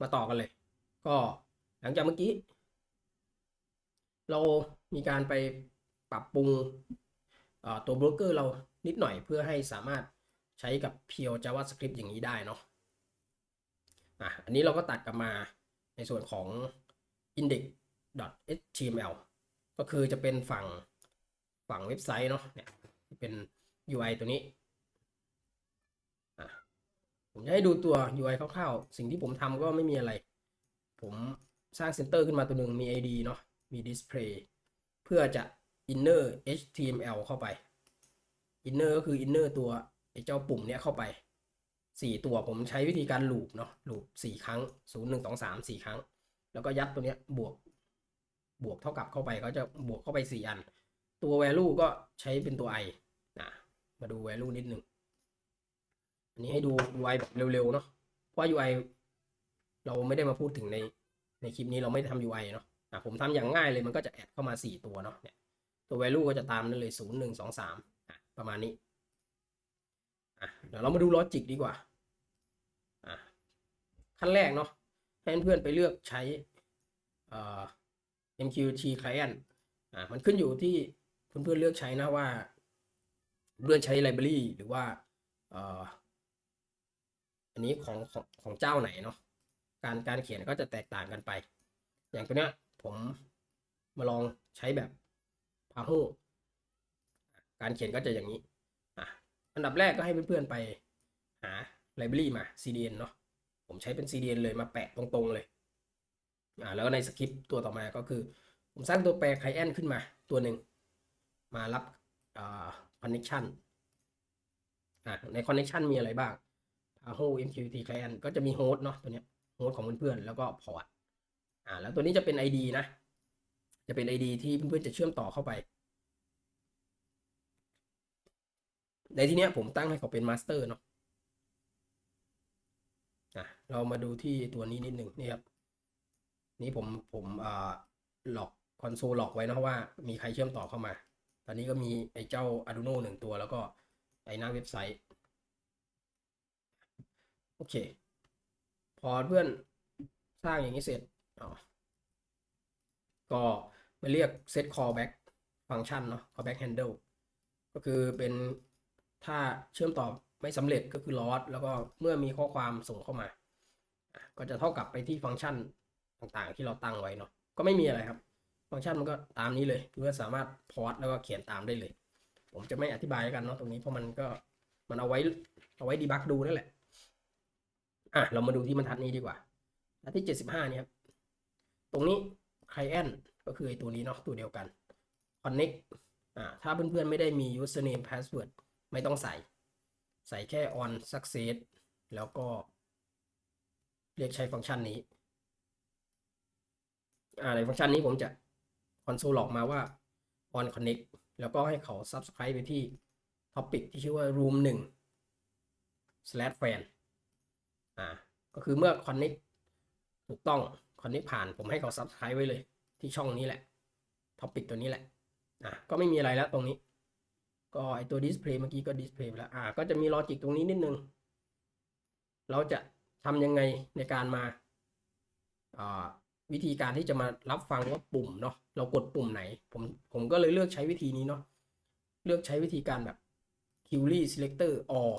มาต่อกันเลย ก็หลังจากเมื่อกี้ เรามีการไปปรับปรุงตัวโบรกเกอร์เรานิดหน่อยเพื่อให้สามารถใช้กับเพียว JavaScript อย่างนี้ได้เนาะอะอันนี้เราก็ตัดกลับมาในส่วนของ index.html ก็คือจะเป็นฝั่งฝั่งเว็บไซต์เนาะเนี่ยเป็น UI ตัวนี้ ผมจะให้ดูตัว UI คร่าวๆ สิ่งที่ผมทำก็ไม่มีอะไร ผมสร้างเซนเตอร์ขึ้นมาตัวหนึ่งมี ID เนาะ มี display เพื่อจะ inner HTML เข้าไป inner ก็คือ inner ตัวไอ้เจ้าปุ่มเนี้ยเข้าไป 4 ตัวผมใช้วิธีการ loop เนาะ loop 4ครั้ง 0 1 2 3 4 ครั้ง แล้วก็ยัดตัวเนี้ยบวก บวกเท่ากับเข้าไปเขาจะบวกเข้าไป 4 อัน ตัว value ก็ใช้เป็นตัว i นะ มาดู value นิดหนึ่ง อันนี้ให้ดู UI แบบเร็วๆเนาะเพราะ UI เราไม่ได้มาพูดถึงในในคลิปนี้เราไม่ได้ทำ UI เนาะอะผมทำอย่างง่ายเลยมันก็จะแอดเข้ามา 4 ตัวเนาะเนี่ยตัว value ก็จะตามนั่นเลย 0 1 2 3อะประมาณนี้อะเดี๋ยวเรามาดูลอจิกดีกว่าอะขั้นแรกเนาะให้เพื่อนๆไปเลือกใช้เอ่อ MQT client อะมันขึ้นอยู่ที่เพื่อนๆเลือกใช้นะว่าเพื่อนใช้ library หรือว่าเอ่อ อันนี้ของของของเจ้าไหนเนาะการการเขียนก็จะแตกต่างกันไป อย่างตัวเนี้ยผมมาลองใช้แบบ Pahoo การเขียนก็จะอย่างนี้อะอันดับแรกก็ให้เพื่อนๆไปหา library มา CDN เนาะผมใช้เป็น CDN เลยมาแปะตรงๆเลยอ่าแล้วในสคริปต์ตัวต่อมาก็คือ ผมสร้างตัวแปร client ขึ้นมาตัวหนึ่งมารับอ่า connection อ่าใน connection มีอะไรบ้าง Pahoo MQTT client ก็จะมี host เนาะตัวเนี้ย host ของเพื่อนๆแล้วก็ port อ่า แล้วตัวนี้จะเป็น ID นะ จะเป็น ID ที่เพื่อนๆจะเชื่อมต่อเข้าไป ในที่เนี้ยผมตั้งให้เขาเป็น master เนาะอะเรามาดูที่ตัวนี้นิดหนึ่งนี่ครับ นี่ผมผมอ่าหลอกคอนโซลหลอกไว้นะว่ามีใครเชื่อมต่อเข้ามา ตอนนี้ก็มีไอ้เจ้า Arduino หนึ่งตัวแล้วก็ไอ้หน้าเว็บไซต์ โอเค พอเพื่อนสร้างอย่างนี้เสร็จก็มาเรียก set callback ฟังก์ชันเนาะ callback handle ก็คือเป็นถ้าเชื่อมต่อไม่สำเร็จก็คือ loss แล้วก็เมื่อมีข้อความส่งเข้ามา ก็จะเท่ากับไปที่ฟังก์ชันต่างๆ ที่เราตั้งไว้เนาะ ก็ไม่มีอะไรครับ ฟังก์ชันมันก็ตามนี้เลยเพื่อสามารถพอร์ตแล้วก็เขียนตามได้เลย ผมจะไม่อธิบายกันเนาะตรงนี้เพราะมันก็มันเอาไว้เอาไว้ดีบักดูนั่นแหละ อะเรามาดูที่บรรทัดนี้ดีกว่าบรรทัดที่เจ็ดสิบห้านี่ครับ ตรงนี้ client ก็คือไอตัวนี้เนาะตัวเดียวกัน connect อ่าถ้าเพื่อนๆไม่ได้มี username password ไม่ต้องใส่ ใส่แค่ on success แล้วก็ เรียกใช้ฟังก์ชันนี้ อ่าในฟังก์ชันนี้ผมจะ console หลอกมาว่า on connect แล้วก็ให้เขา subscribe ไปที่ topic ที่ชื่อว่า room 1 slash fan อ่าก็คือเมื่อ connect ถูกต้อง connect ผ่านผมให้เขา subscribe ไว้เลย ที่ช่องนี้แหละ topic ตัวนี้แหละอะก็ไม่มีอะไรแล้วตรงนี้ ก็ไอตัว display เมื่อกี้ก็ display ไปแล้วอ่าก็จะมี logic ตรงนี้นิดนึง เราจะทำยังไงในการมาอ่าวิธีการที่จะมารับฟังว่าปุ่มเนาะเรากดปุ่มไหน ผมผมก็เลยเลือกใช้วิธีนี้เนาะเลือกใช้วิธีการแบบ query selector or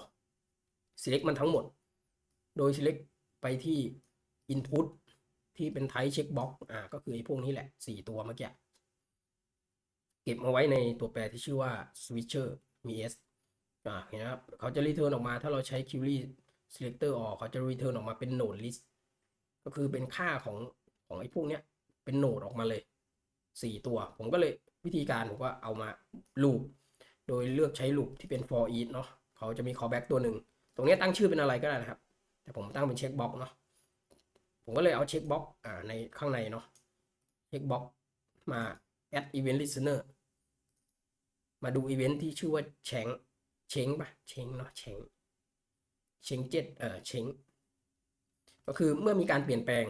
select มันทั้งหมด โดย select ไปที่ input ที่เป็น type checkbox อ่าก็คือไอ้พวกนี้แหละ 4 ตัวเมื่อกี้ เก็บมาไว้ในตัวแปรที่ชื่อว่า switcher มี s อ่าเห็นนะครับเขาจะ return ออกมาถ้าเราใช้ query selector or เขาจะ return ออกมาเป็น node list ก็คือเป็นค่าของของไอ้พวกเนี้ยเป็นโหนดออกมาเลย 4 ตัว ผมก็เลยวิธีการผมก็เอามา loop โดยเลือกใช้ loop ที่เป็น for each เนาะเขาจะมี callback ตัวหนึ่ง ตรงนี้ตั้งชื่อเป็นอะไรก็ได้นะครับ แต่ผมตั้งเป็น checkbox เนาะผมก็เลยเอา checkbox อ่าในข้างในเนาะ checkbox มา add event listener มาดู event ที่ชื่อว่าเชงเชงปะเชงเนาะเชงเชงเจ็ดเออเชงก็คือเมื่อมีการเปลี่ยนแปลง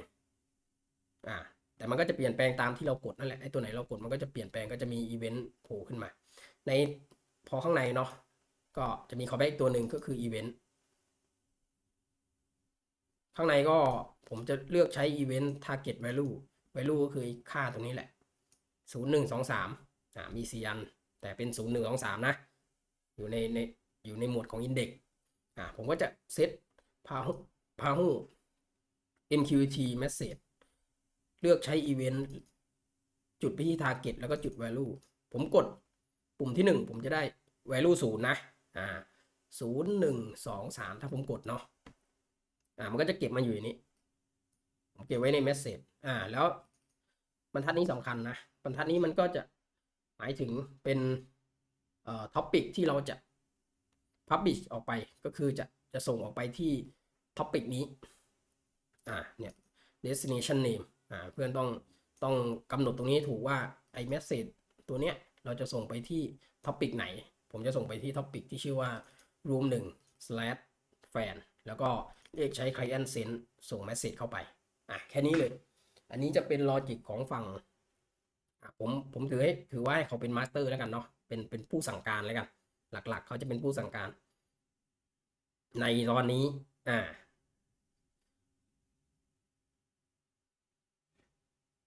อ่าแต่มันก็จะเปลี่ยนแปลงตามที่เรากดนั่นแหละไอ้ตัวไหนเรากดมันก็จะเปลี่ยนแปลงก็จะมีอีเวนต์โผล่ขึ้นมา ในพอข้างในเนาะก็จะมี callback อีกตัวหนึ่งก็คืออีเวนต์ ข้างในก็ผมจะเลือกใช้ event target value value ก็คือค่าตรงนี้แหละศูนย์หนึ่งสองสามอ่ามีสี่อัน แต่เป็นศูนย์หนึ่งสองสามนะ อยู่ในในอยู่ในหมวดของ index อ่าผมก็จะเซตพาหุพาหุ MQT message เลือกใช้ event จุดไปที่ target แล้วก็จุด value ผมกดปุ่มที่หนึ่งผมจะได้ value ศูนย์นะอ่าศูนย์หนึ่งสองสามถ้าผมกดเนาะ อ่ามันก็จะเก็บมาอยู่ในนี้ผมเก็บไว้ใน message อ่า แล้วบรรทัดนี้สำคัญนะบรรทัดนี้มันก็จะหมายถึงเป็นเอ่อ topic ที่เราจะ publish ออกไปก็คือจะจะส่งออกไปที่ topic นี้อ่าเนี่ย destination name อ่าเพื่อนต้องต้องกำหนดตรงนี้ถูกว่าไอ้ message ตัวเนี้ยเราจะส่งไปที่ topic ไหน ผมจะส่งไปที่ topic ที่ชื่อว่า room 1 slash fan แล้วก็ เรียกใช้ client send ส่ง message เข้าไป อะ แค่นี้เลย อันนี้จะเป็นลอจิกของฝั่งผมผมถือให้ถือว่าเขาเป็นมาสเตอร์แล้วกันเนาะเป็นเป็นผู้สั่งการแล้วกัน หลักๆ เขาจะเป็นผู้สั่งการ ในตอนนี้ อ่า